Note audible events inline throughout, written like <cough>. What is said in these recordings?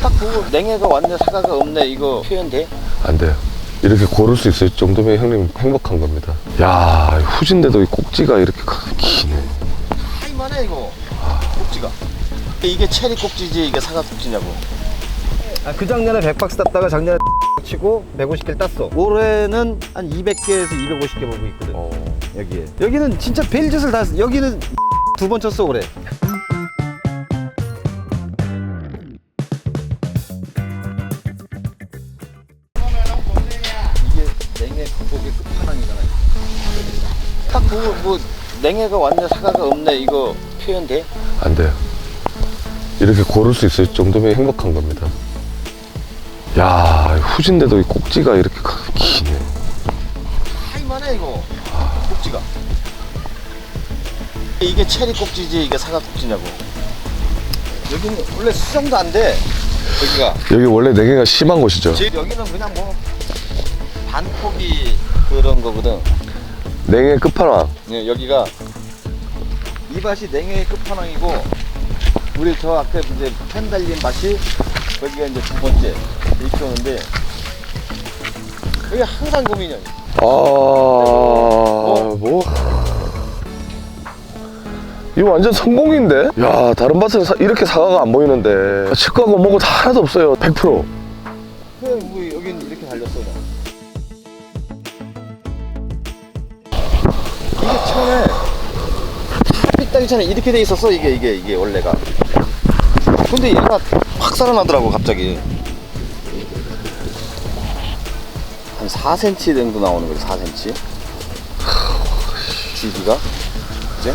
딱 보고 냉해가 왔네 사과가 없네 이거 표현돼? 안 돼요. 이렇게 고를 수 있을 정도면 형님 행복한 겁니다. 야, 후진데도 이 꼭지가 이렇게 크- 기네. 할만해 이거 꼭지가 이게 체리 꼭지지 이게 사과 꼭지냐고 아, 그 작년에 100박스 땄다가 작년에 <laughs> 치고 150개를 땄어 올해는 한 200개에서 250개 보고 있거든 어. 여기에 여기는 진짜 벨짓을 다 여기는 <laughs> 두 번 쳤어 올해 딱 보고 뭐 냉해가 왔네 사과가 없네 이거 표현돼? 안 돼요. 이렇게 고를 수 있을 정도면 행복한 겁니다. 야, 후진데도 이 꼭지가 이렇게 크- 기네. 할만해 이거 꼭지가 이게 체리 꼭지지 이게 사과 꼭지냐고 여기는 원래 수정도 안돼 여기가 여기 원래 냉해가 심한 곳이죠. 제 여기는 그냥 뭐 반포기 그런 거거든 냉해 끝판왕. 예, 여기가 이 밭이 냉해의 끝판왕이고 우리 저 앞에 이제 펜 달린 밭이 여기가 이제 두 번째 이렇게 오는데 여기 항상 고민이야 아, 뭐. 이거 완전 성공인데? 야, 다른 밭은 사- 이렇게 사과가 안 보이는데. 치과고 뭐고 다 하나도 없어요. 100%. 그냥 뭐 여긴 이렇게 달렸어 그 햇빛 따기 전에 이렇게 돼 있었어 이게 이게 이게 원래가. 근데 얘가 확 살아나더라고 갑자기. 한 4cm 정도 나오는 거지 4cm 줄기가? 그제?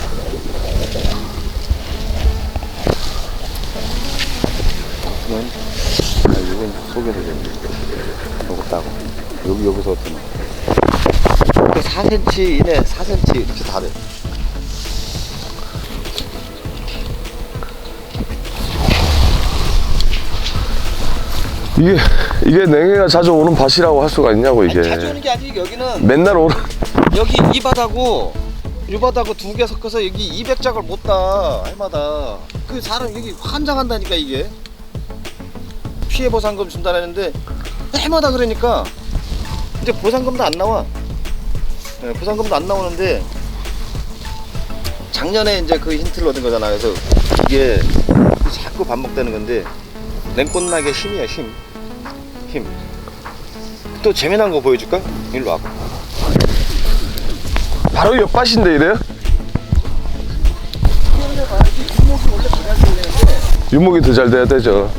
이건 아, 이건 속에서 좀 따고. 여기 여기서 어 떤 4cm 이내 4cm 이렇게 다래. 이게, 이게 냉해가 자주 오는 밭이라고 할 수가 있냐고, 이게. 자주 오는 게 아니고 여기는. 맨날 오는. 여기 이 바다고 이 바다고 두 개 섞어서 여기 200작을 못 따 해마다. 그 사람 여기 환장한다니까 이게. 피해 보상금 준다는데 해마다 그러니까. 이제 보상금도 안 나와 네, 보상금도 안 나오는데 작년에 이제 그 힌트를 얻은 거잖아 그래서 이게 자꾸 반복되는 건데 냉꽃나게 힘이야 힘 힘 또 재미난 거 보여줄까? 일로 와봐 바로 옆밭인데, 이래요? 유목이 더 잘 돼야 되죠.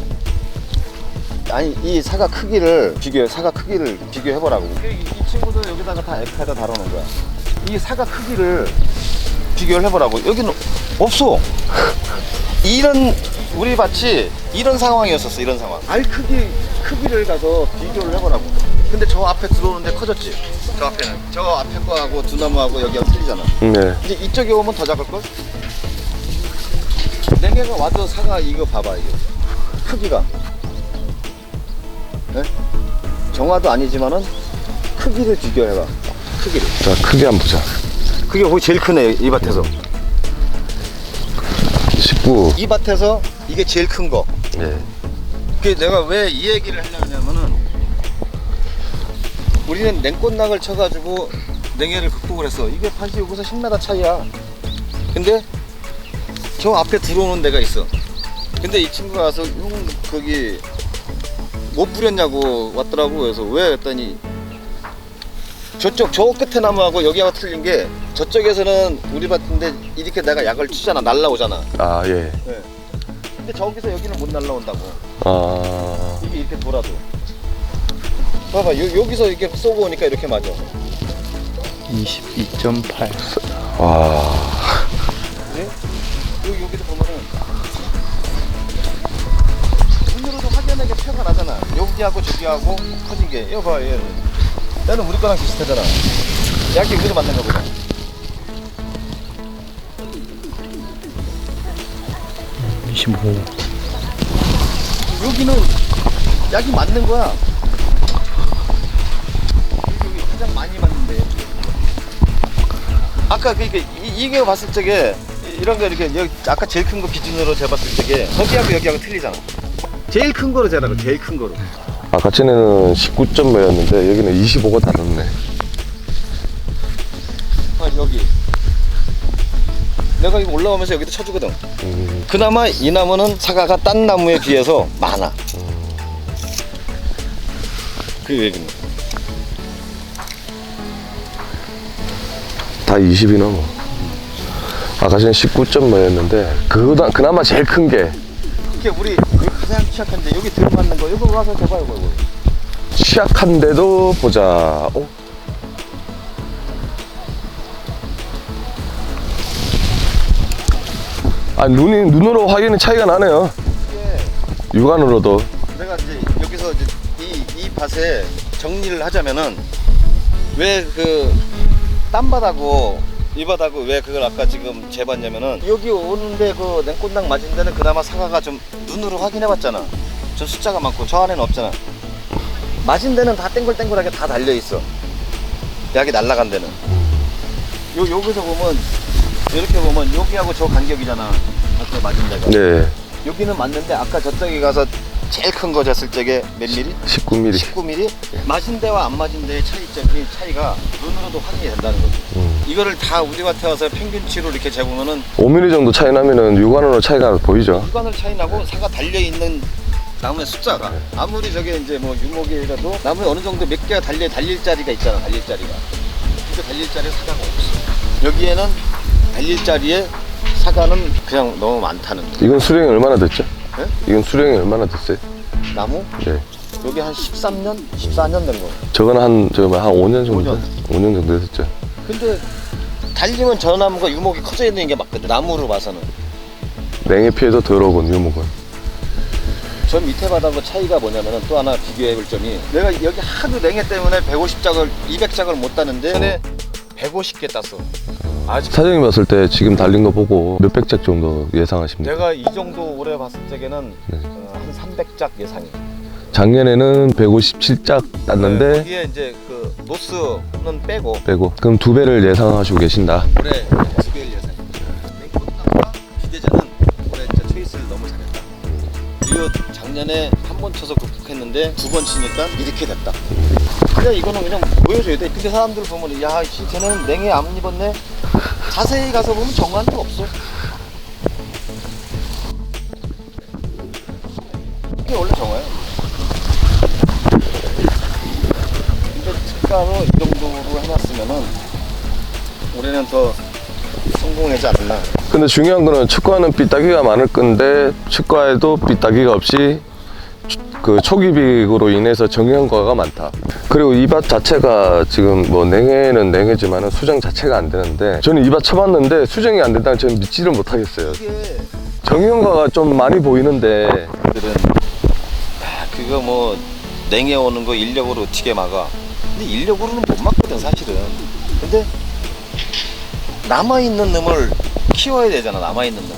아니 이 사과 크기를 비교해 사과 크기를 비교해 보라고. 이, 이 친구도 여기다가 다 에카에다 달아놓은 거야. 이 사과 크기를 비교를 해보라고. 여기는 없어. <laughs> 이런 우리 밭이 이런 상황이었었어 이런 상황. 알 크기 크기를 가서 비교를 해보라고. 근데 저 앞에 들어오는데 커졌지? 저 앞에는. 저 앞에 거하고 두 나무하고 여기하고 틀리잖아. 네. 이제 이쪽에 오면 더 작을걸? 냉해가 와도 사과 이거 봐봐 이거. 크기가 네? 정화도 아니지만은 크기를 비교해봐 크기를 자, 크게 한번 보자. 그게 거기 제일 크네 이 밭에서 19. 이 밭에서 이게 제일 큰 거 예. 그게 내가 왜 이 얘기를 하려냐면은 우리는 냉꽃낙을 쳐가지고 냉해를 극복을 했어 이게 밭이 여기서 10m 차이야 근데 저 앞에 들어오는 데가 있어 근데 이 친구가 와서 형 거기 못 부렸냐고 왔더라고. 그래서 왜? 했더니 저쪽 저 끝에 나무하고 여기하고 틀린 게 저쪽에서는 우리 밭인데 이렇게 내가 약을 치잖아. 날라오잖아. 아, 예. 근데 저기서 여기는 못 날라온다고. 아. 이게 이렇게 돌아도. 봐봐 요, 여기서 이렇게 쏘고 오니까 이렇게 맞아. 22.8 와. 네? 여기, 여기도 보면 확연하게 표가 나잖아. 여기하고 저기하고 커진 게. 이거 봐 얘는 얘는 우리 거랑 비슷하잖아. 약이 여기도 맞는가 보다 25 여기는 약이 맞는 거야. 여기 가장 많이 맞는데. 아까 그니까 이게 봤을 적에 이- 이런 거 이렇게 여기 아까 제일 큰 거 기준으로 재봤을 적에 거기하고 여기하고 틀리잖아 제일 큰 거로 재라고 제일 큰 거로. 아까 전에는 19점 몇였는데 여기는 25가 다르네. 아 여기. 내가 이거 올라오면서 여기도 쳐주거든. 음, 그나마 이 나무는 사과가 딴 나무에 비해서 많아. 그 얘기는. 다 20이 넘어. 아까 전에 19점 몇였는데 그거다 그나마 제일 큰 게. 이게 우리 가장 취약한데 여기 들어맞는 거 이거 와서 줘봐요 이거 이거. 취약한데도 보자. 어? 아 눈이 눈으로 확인이 차이가 나네요. 이게 육안으로도 내가 이제 여기서 이제 이, 이 밭에 정리를 하자면은 왜 그 땀바다고 이 바다고 왜 그걸 아까 지금 재봤냐면은 여기 오는데 그 냉꽃낭 맞은 데는 그나마 사과가 좀 눈으로 확인해봤잖아. 저 숫자가 많고 저 안에는 없잖아. 맞은 데는 다 땡글땡글하게 다 달려 있어. 약이 날라간 데는. 요 여기서 보면 이렇게 보면 여기하고 저 간격이잖아. 아까 맞은 데가. 네 여기는 맞는데 아까 저쪽에 가서 제일 큰거 졌을 적에 몇 미리? 19mm. 19mm? 맞은 데와 안 맞은 데의 차이점이 차이가 눈으로도 확인이 된다는 거죠. 음. 이거를 다 우리한테 와서 평균치로 이렇게 재보면은 5mm 정도 차이 나면은 육안으로 차이가 보이죠. 육안을 차이 나고 사가 달려 있는 나무의 숫자가 아무리 저게 이제 뭐 유목이라도 나무에 어느 정도 몇 개가 달려 달릴 자리가 있잖아 달릴 자리가. 근데 달릴 자리에 사과가 없어. 여기에는 달릴 자리에 사과는 그냥 너무 많다는 거. 이건 수령이 얼마나 됐죠? 네? 이건 수령이 얼마나 됐어요? 나무 네. 여기 한 13년, 14년 된 거. 저거는 한, 저거 한 5년 정도? 5년. 5년 정도 됐었죠. 근데 달리면 저 나무가 유목이 커져 있는 게 맞거든. 나무로 봐서는. 냉해 피해도 덜 오고, 유목은. 저 밑에 바닥과 차이가 뭐냐면은 또 하나 비교해 볼 점이 내가 여기 하도 냉해 때문에 150장을 200장을 못 따는데 근데 150개 땄어. 아직 사장님 봤을 때 지금 달린 거 보고 몇백 짝 정도 예상하십니까? 내가 이 정도 올해 봤을 적에는 네. 어, 한 300짝 예상이. 작년에는 157짝 땄는데 거기에 이제 그 노스는 빼고 빼고 그럼 두 배를 예상하시고 계신다. 올해 예상이. 냉꽃나무가 기대자는 올해 진짜 초이스를 너무 잘했다. 그리고 작년에 한 번 쳐서 극복했는데 두 번 치니까 이렇게 됐다. 그냥 이거는 그냥 보여줘야 돼. 근데 사람들 보면 야, 씨, 쟤는 냉해 안 입었네. 자세히 가서 보면 정관도 없어. 이게 원래 정화야. 근데 특가로 이 정도로 해놨으면은 올해는 더 성공하지 않을라. 근데 중요한 거는 축구하는 삐딱이가 많을 건데 축구에도 삐딱이가 없이 초- 그 초기빅으로 인해서 정형과가 많다. 그리고 이 밭 자체가 지금 뭐 냉해는 냉해지만은 수정 자체가 안 되는데 저는 이 밭 쳐봤는데 수정이 안 된다는 저는 믿지를 못하겠어요. 정형과가 좀 많이 보이는데 들은 아, 그거 뭐 냉해 오는 거 인력으로 어떻게 막아? 근데 인력으로는 못 막거든 사실은. 근데 남아 있는 놈을 키워야 되잖아 남아 있는 놈을.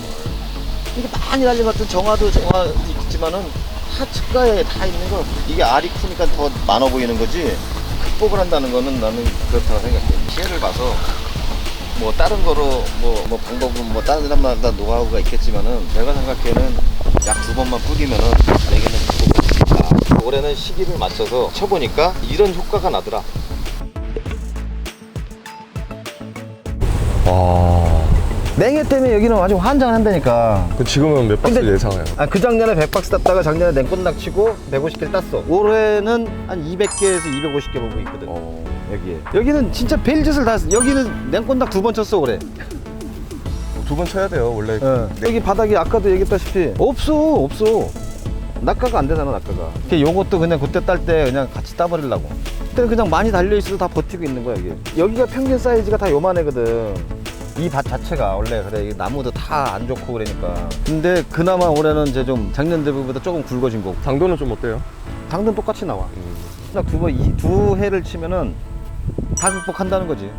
이게 많이 달린 것 같은 정화도 정화 있지만은 하측가에 다 있는 거 이게 알이 크니까 더 많아 보이는 거지. 극복을 한다는 거는 나는 그렇다고 생각해. 피해를 봐서 뭐 다른 거로 뭐, 뭐 방법은 뭐 다른 사람마다 노하우가 있겠지만은 내가 생각에는 약 두 번만 뿌리면은 내게는 극복할 수 있다. 올해는 시기를 맞춰서 쳐보니까 이런 효과가 나더라. 와. 냉해 때문에 여기는 아주 환장한다니까. 그 지금은 몇 박스 근데- 예상해요? 아, 그 작년에 100박스 땄다가 작년에 냉꽃낙 치고 150개를 땄어. 올해는 한 200개에서 250개 보고 있거든. 어. 여기에. 여기는 진짜 벨짓을 다 했어. 여기는 냉꽃낙 두 번 쳤어, 올해. 두 번 쳐야 돼요 원래. 어. 여기 바닥이 아까도 얘기했다시피 없어, 없어. 낙가가 안 되잖아, 낙가가. 그 요것도 그냥 그때 딸 때 그냥 같이 따버리려고. 그때는 그냥 많이 달려있어도 다 버티고 있는 거야, 이게. 여기가 평균 사이즈가 다 요만해거든. 이 밭 자체가 원래 그래 이 나무도 다 안 좋고 그러니까. 근데 그나마 올해는 이제 좀 작년 대비보다 조금 굵어진 거고. 당도는 좀 어때요? 당근 똑같이 나와. 딱 두 번, 이두 해를 치면은 다 극복한다는 거지